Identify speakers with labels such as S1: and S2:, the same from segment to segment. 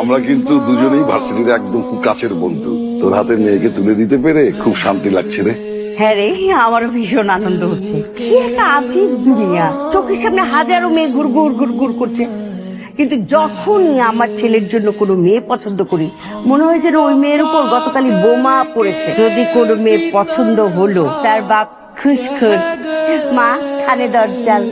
S1: আমরা কিন্তু দুজনেই ভার্সিটির একদম কাছের বন্ধু। তোর হাতে মেয়েকে তুলে দিতে পেরে খুব শান্তি লাগছে রে।
S2: হ্যাঁ রে, আমারও ভীষণ আনন্দ হচ্ছে। কি একটা দুনিয়া। চোখের সামনে হাজারো মেয়ে গুড় গুড় গুড় গুড় করছে। কিন্তু যখনই আমার ছেলের জন্য কোনো মেয়ে পছন্দ করি, মনে হয় যেন ওই মেয়ের উপর গতকালই বোমা পড়েছে। যদি কোনো মেয়ে পছন্দ হলো, তার বাপ খুশখুর মা খানে দরজাল।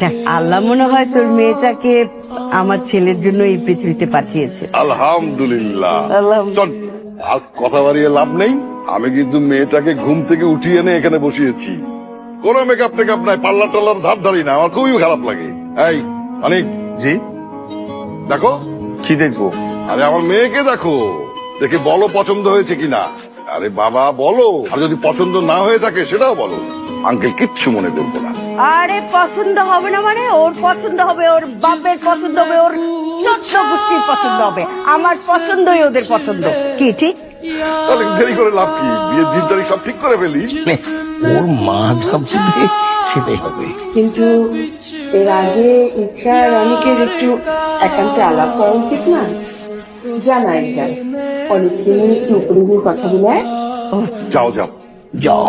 S2: যাক আল্লাহ মনে হয় তোর মেয়েটাকে আমার ছেলের জন্য এই পৃথিবীতে পাঠিয়েছে।
S1: আলহামদুলিল্লাহ। চল আর কথা বাড়িয়ে লাভ নেই। আমি কিন্তু মেয়েটাকে ঘুম থেকে উঠিয়ে এনে এখানে বসিয়েছি। কোন মেকআপ টেকআপ নাই পার্লার টাল্লার ধার ধারি না আমার খুবই খারাপ লাগে। এই অনেক
S3: জি?
S1: দেখো।
S3: কি দেখব?
S1: আরে আমার মেয়েকে দেখো। দেখে বলো পছন্দ হয়েছে কিনা। আরে বাবা বলো। আর যদি পছন্দ না হয়ে থাকে সেটাও বলো। আঙ্কেল কিচ্ছু মনে করব না।
S2: আরে পছন্দ হবে না মানে? ওর পছন্দ হবে ওর বাপের পছন্দ হবে ওর চোদ্দ গোষ্ঠীর পছন্দ হবে। আমার পছন্দই ওদের পছন্দ। কি ঠিক?
S1: তাহলে দেরি করে লাভ কি? বিয়ের দিন তারিখ সব ঠিক করে ফেলি।
S4: ওর মা যা বলবে সেটাই হবে।
S5: কিন্তু এর আগে ইচ্ছার অনেকের একটু একান্তে আলাপ করা উচিত না? জানাই যায় অনেক দিন উপরে কথা বলে
S1: যাও যাও।
S4: যাও।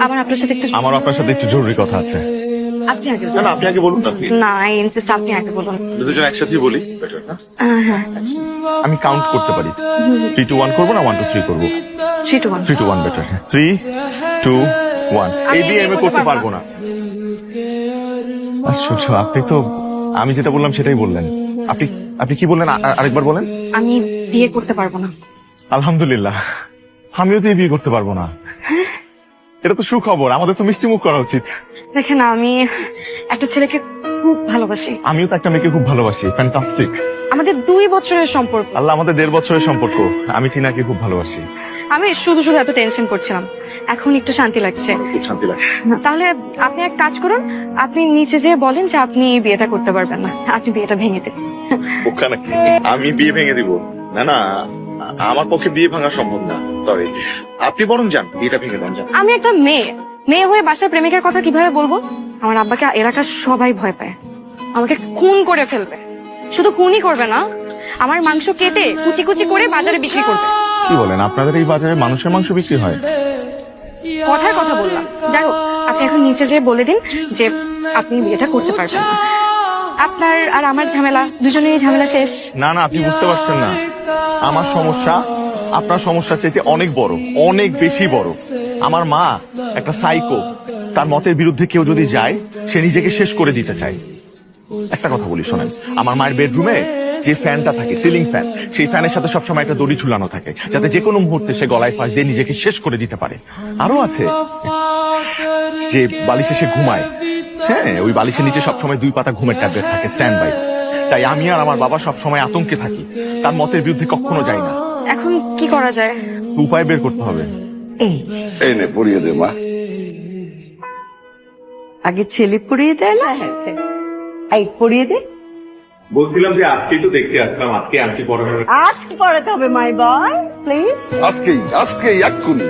S6: আমার আপনার সাথে একটু
S3: আমার আপনার সাথে একটু জরুরি কথা আছে।
S6: আপনি আগে
S3: না না আপনি আগে বলুন না please।
S6: না আই ইনসিস্ট আপনি আগে বলুন।
S3: দুজন একসাথেই বলি better না?
S6: আহ, হ্যাঁ।
S3: আমি কাউন্ট করতে পারি। থ্রি টু ওয়ান করব না ওয়ান টু থ্রি করব?
S6: Three two one
S3: three two one better three two one এই বিয়ে আমি করতে পারব না। আশ্চর্য আপনি তো আমি যেটা বললাম সেটাই বললেন। আপনি আপনি কি বললেন? আ- আরেকবার বলেন।
S6: আমি বিয়ে করতে পারব না।
S3: আলহামদুলিল্লাহ। আমিও তো এই বিয়ে করতে পারব না। এটা তো সুখবর আমাদের তো মিষ্টি মুখ করা উচিত।
S6: দেখেন আমি একটা ছেলেকে খুব ভালোবাসি।
S3: আমিও তো একটা মেয়েকে খুব ভালোবাসি ফ্যান্টাস্টিক
S6: আমাদের দুই বছরের সম্পর্ক।
S3: আল্লাহ আমাদের দেড় বছরের সম্পর্ক আমি টিনাকে খুব ভালোবাসি।
S6: আমি শুধু শুধু এত টেনশন করছিলাম। এখন একটু শান্তি লাগছে।
S3: খুব শান্তি লাগে
S6: তাহলে আপনি এক কাজ করুন আপনি নিচে যেয়ে বলেন যে আপনি বিয়েটা করতে পারবেন না। আপনি বিয়েটা ভেঙে দেন।
S3: বোকা নাকি? আমি বিয়ে ভেঙে দিব। না না আমার পক্ষে বিয়ে ভাঙা সম্ভব না। সরি আপনি বরং যান বিয়েটা ভেঙে দেন যান।
S6: আমি একটা মেয়ে। মেয়ে হয়ে বাসার প্রেমিকের কথা কীভাবে বলব? আমার আব্বাকে এলাকার সবাই ভয় পায়। আমাকে খুন করে ফেলবে। শুধু খুনই করবে না আমার মাংস কেটে কুচি কুচি করে বাজারে বিক্রি করবে।
S3: কি বলেন আপনাদের এই বাজারে মানুষের মাংস বিক্রি হয়?
S6: কথার কথা বললাম। যাই হোক আপনি এখন নিচে যেয়ে বলে দিন যে আপনি বিয়েটা করতে পারবেন না। আপনার আর আমার ঝামেলা, দুজনেরই ঝামেলা শেষ।
S3: না না, আপনি বুঝতে পারছেন না। আমার সমস্যা, আপনার সমস্যা চাইতে অনেক বড়, অনেক বেশি বড়। আমার মা একটা সাইকো তার মতের বিরুদ্ধে কেউ যদি যায়, সে নিজেকে শেষ করে দিতে চায়। একটা কথা বলি, শোনেন, আমার মায়ের বেডরুমে যে ফ্যানটা থাকে সিলিং ফ্যান সেই ফ্যানের সাথে সবসময় একটা দড়ি ঝুলানো থাকে, যাতে যে কোনো মুহূর্তে সে গলায় ফাঁস দিয়ে নিজেকে শেষ করে দিতে পারে। আরও আছে যে বালিশে সে ঘুমায় হ্যাঁ ওই বালিশের নিচে সবসময় দুই পাতা ঘুমের ট্যাবলেট থাকে স্ট্যান্ড বাই তাই আমি আর আমার বাবা সবসময় আতঙ্কে থাকি। তার মতের বিরুদ্ধে কখনো যাই না।
S6: এখন কি করা যায়?
S3: উপায় বের করতে হবে।
S2: এই
S1: এই নে পড়িয়ে দে মা।
S2: আগে ছেলে পড়িয়ে দেয় না? এই পড়িয়ে দে।
S3: বলছিলাম যে আজকে তো দেখতে আসলাম আজকে আন্টি পড়ানোর
S2: আজকে পড়াতে হবে মাই বয় প্লিজ
S1: আজকেই আজকেই এক্ষুনি।